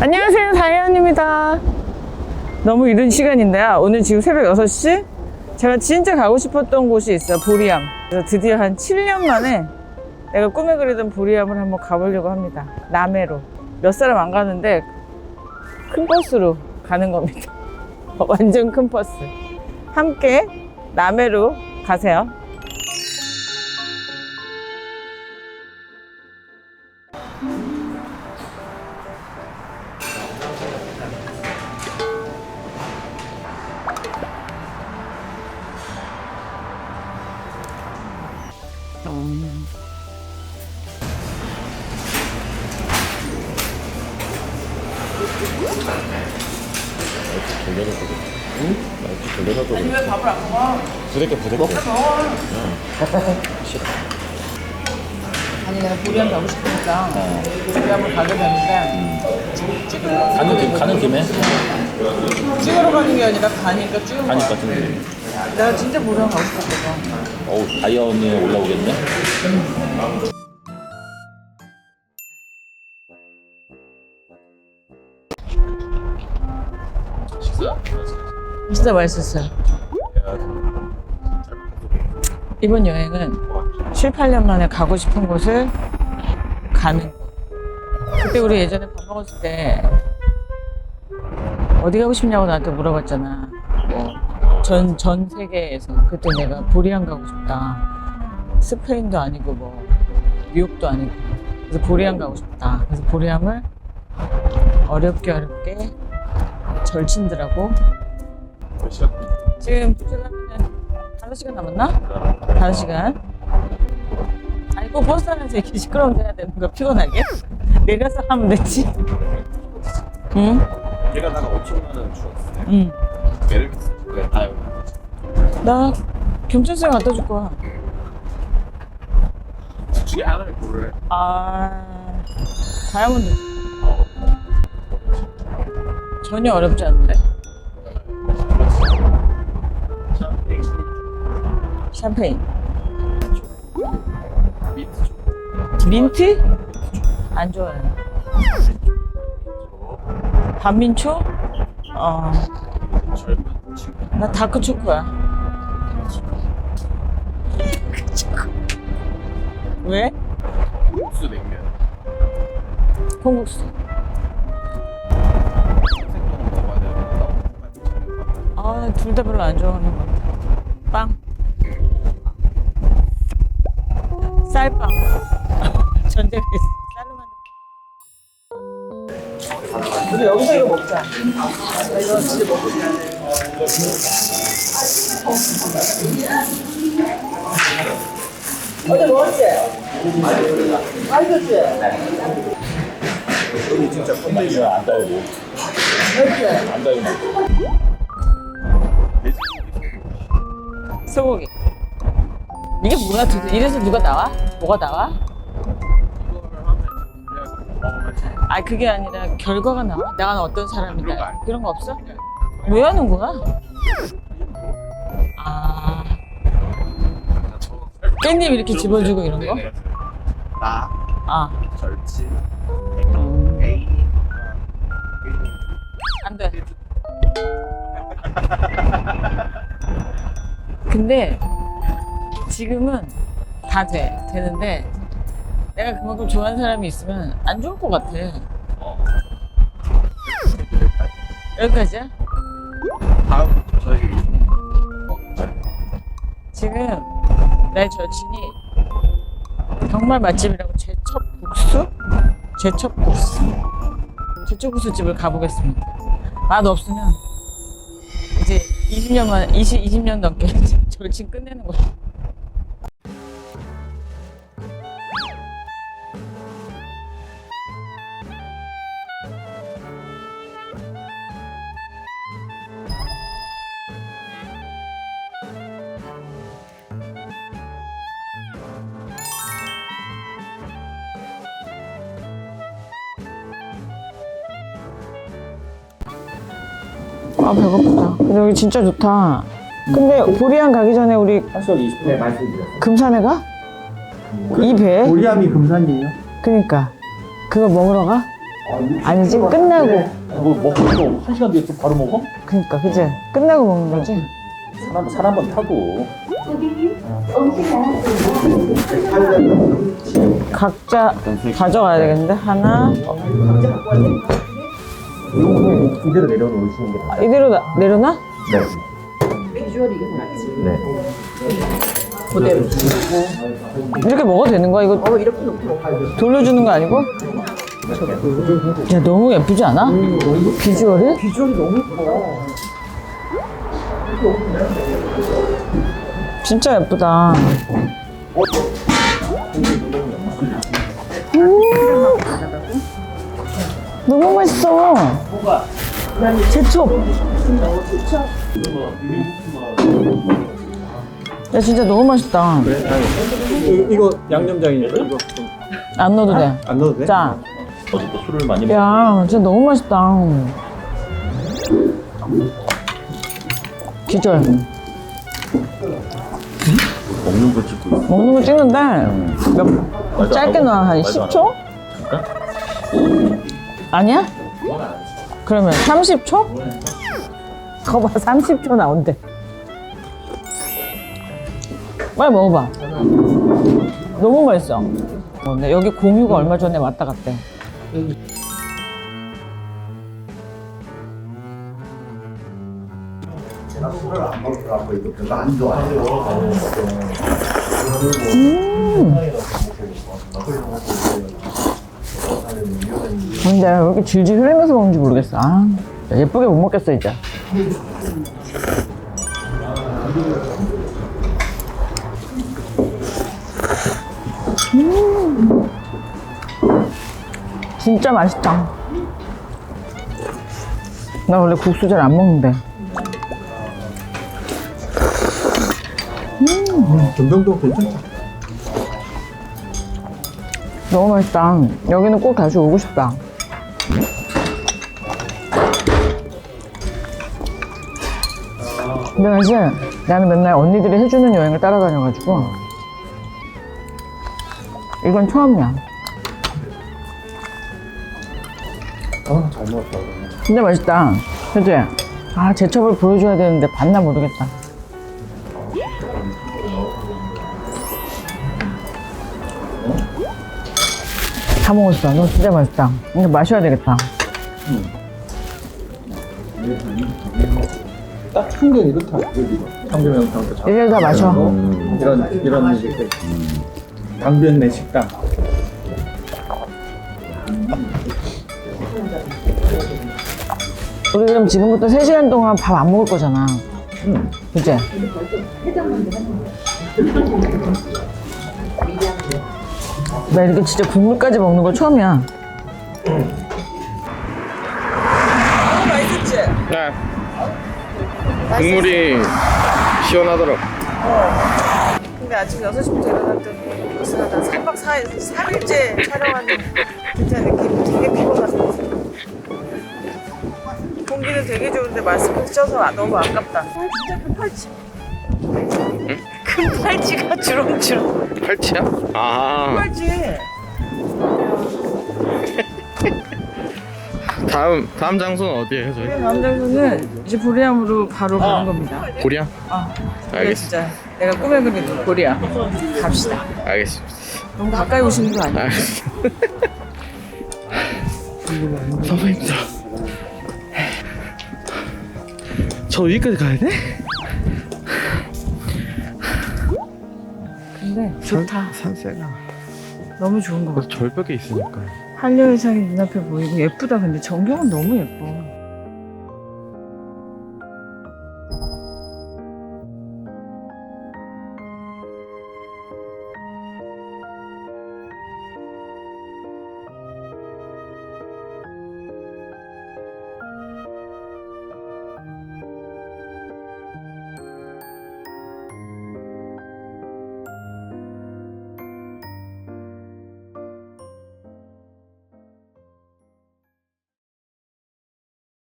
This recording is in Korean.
안녕하세요, 다이언입니다. 너무 이른 시간인데요. 오늘 지금 새벽 6시? 제가 진짜 가고 싶었던 곳이 있어요, 보리암. 그래서 드디어 한 7년 만에 내가 꿈에 그리던 보리암을 한번 가보려고 합니다. 남해로. 몇 사람 안 가는데 큰 버스로 가는 겁니다. 완전 큰 버스. 함께 남해로 가세요. 돌려놓거든. 응? 마이크 돌려놔도 아니, 왜 밥을 안 먹어? 부대껴 부대껴. 아니, 내가 보리암 가고 싶으니까 보리암을 가게 가는 김 가는 김에 찍으러 가는 게 아니라 가니까 찍은 가니까 거야. 좀. 내 가 진짜 보리암 가고 싶었거든. 어우 다이언이 올라오겠네. 식사. 진짜 맛있었어요. 이번 여행은 7, 8년 만에 가고 싶은 곳을 가는 곳. 그때 우리 예전에 밥 먹었을 때 어디 가고 싶냐고 나한테 물어봤잖아. 뭐, 전, 전 세계에서. 그때 내가 보리안 가고 싶다. 스페인도 아니고 뭐, 뉴욕도 아니고. 그래서 보리안 가고 싶다. 그래서 보리암을 어렵게 어렵게 절친들하고 지금 도착하면 5시간 남았나? 5시간. 아니, 꼭 버스 안에서 이렇게 시끄러운데 해야 되는 거 피곤하게? 내려서 하면 됐지. 응? 얘가다가 5천만 원 주었어. 응. 얘를 왜다 여기? 나 경찰서에 갖다 줄 거야. 둘 중에 하나를 고르래. 아, 다이아몬드. 전혀 어렵지 않은데? 샴페인. 쪽. 민트? 안 좋아요. 반민초? 어. 나 다크 초코야. 왜? 국수 냉면. 콩국수. 생선 먹어야 되는 거. 아, 둘 다 별로 안 좋아하는 것 같아. 빵. 쌀빵. 전쟁에 쌀 여기서 이거 먹자. 나 이거 진짜 먹고 싶어. 어제 먹었지? 맛있었지? 여기 진짜 껍데기가 안 달고 맛있지? 안 달고. 소고기. 이게 뭐야 도대체? 이래서 누가 나와? 뭐가 나와? 아 그게 아니라 결과가 나와? 내가 어떤 사람이다 아니야. 그런 거 없어? 왜 하는 거야? 아 깻잎 이렇게 집어주고 이런 거? 나 아 절친 음, 안돼 근데 지금은 다 돼 되는데 내가 그만큼 좋아하는 사람이 있으면 안 좋을 것 같아 여기까지야? 다음 저희 지금 나의 절친이 정말 맛집이라고 제첩국수? 제첩국수 제첩국수 집을 가보겠습니다 맛 없으면 이제 20년 만 20, 20년 넘게 절친 끝내는 거야 아 배고프다. 근데 여기 진짜 좋다. 근데 보리안 가기 전에 우리 한시간 20분에 말씀드렸어요. 금산에 가? 이 배? 보리암이 금산이에요. 그니까 그거 먹으러 가? 아니지 끝나고 뭐 먹고 또한 시간 뒤에 또 바로 먹어? 그니까 그지 끝나고 먹는 거지 사람 사람 한번 타고. 각자 가져가야 되겠는데 하나 이대로 내려놓으시는 게 아, 이대로 나- 내려놔? 네. 네. 이렇게 먹어도 되는 거야? 이거 돌려주는 거 아니고? 야 너무 예쁘지 않아? 비주얼이? 비주얼이 너무 예뻐 진짜 예쁘다 음. 너무 맛있어 제첩 야 진짜 너무 맛있다 이거 양념장이니까 이거 좀안 넣어도 돼안 넣어도 돼? 자, 어제 또 술을 많이 먹. 야, 진짜 너무 맛있다. 기절. 먹는 거 찍고. 있어. 먹는 거 찍는데 몇 말도 짧게 안놔한 말도 안 10초? 잠깐? 아니야? 그 러면 30초? 거봐 30초 나온대. 빨리 먹어봐. 너무 맛있어. 어, 근데 여기 공유가 얼마 전에 왔다 갔대. 근데 왜 이렇게 질질 흘리면서 먹는지 모르겠어. 아, 예쁘게 못 먹겠어, 이제. 음. 진짜 맛있다. 나 원래 국수 잘 안 먹는데. 전병도 괜찮다 너무 맛있다. 여기는 꼭 다시 오고 싶다. 근데 사실 나는 맨날 언니들이 해주는 여행을 따라다녀가지고 이건 처음이야. 아잘 먹었다 진짜 맛있다. 그치? 아, 제첩을 보여줘야 되는데 봤나 모르겠다. 다 먹었어. 너 진짜 맛있다. 이거 마셔야 되겠다. 딱 풍경이 좋다 강변명탕도 잘 이제 다 마셔. 이런 이런 이제 강변 내 식당 우리 그럼 지금부터 3시간 동안 밥 안 먹을 거잖아. 그치? 나 이렇게 진짜 국물까지 먹는 거 처음이야. 네. 국물이 시원하더라고. 근데 아침 6시부터 일어났더니 무슨 한 3박 4일, 3일째 촬영하는 듯한 느낌 되게 피곤하다. 공기는 되게 좋은데 마스크 쪄서 너무 아깝다. 아, 진짜 그 팔찌. 큰 팔찌가 주렁주렁. 팔찌야? 아. 팔찌. 다음 다음 장소는 어디예요, 저희? 다음 장소는 이제 보리암으로 바로 가는 겁니다. 고리야? 아, 이거 알겠습니다. 진짜 내가 꿈에 그린 보리암. 갑시다. 알겠습니다. 너무 가까이 오시는 거 아니야? 알겠습니다. 너무 힘들어. 저 위까지 가야 돼? 근데 좋다. 산세가 너무 좋은 거 같아. 절벽에 있으니까. 한려해상이 눈앞에 보이고 예쁘다 근데 전경은 너무 예뻐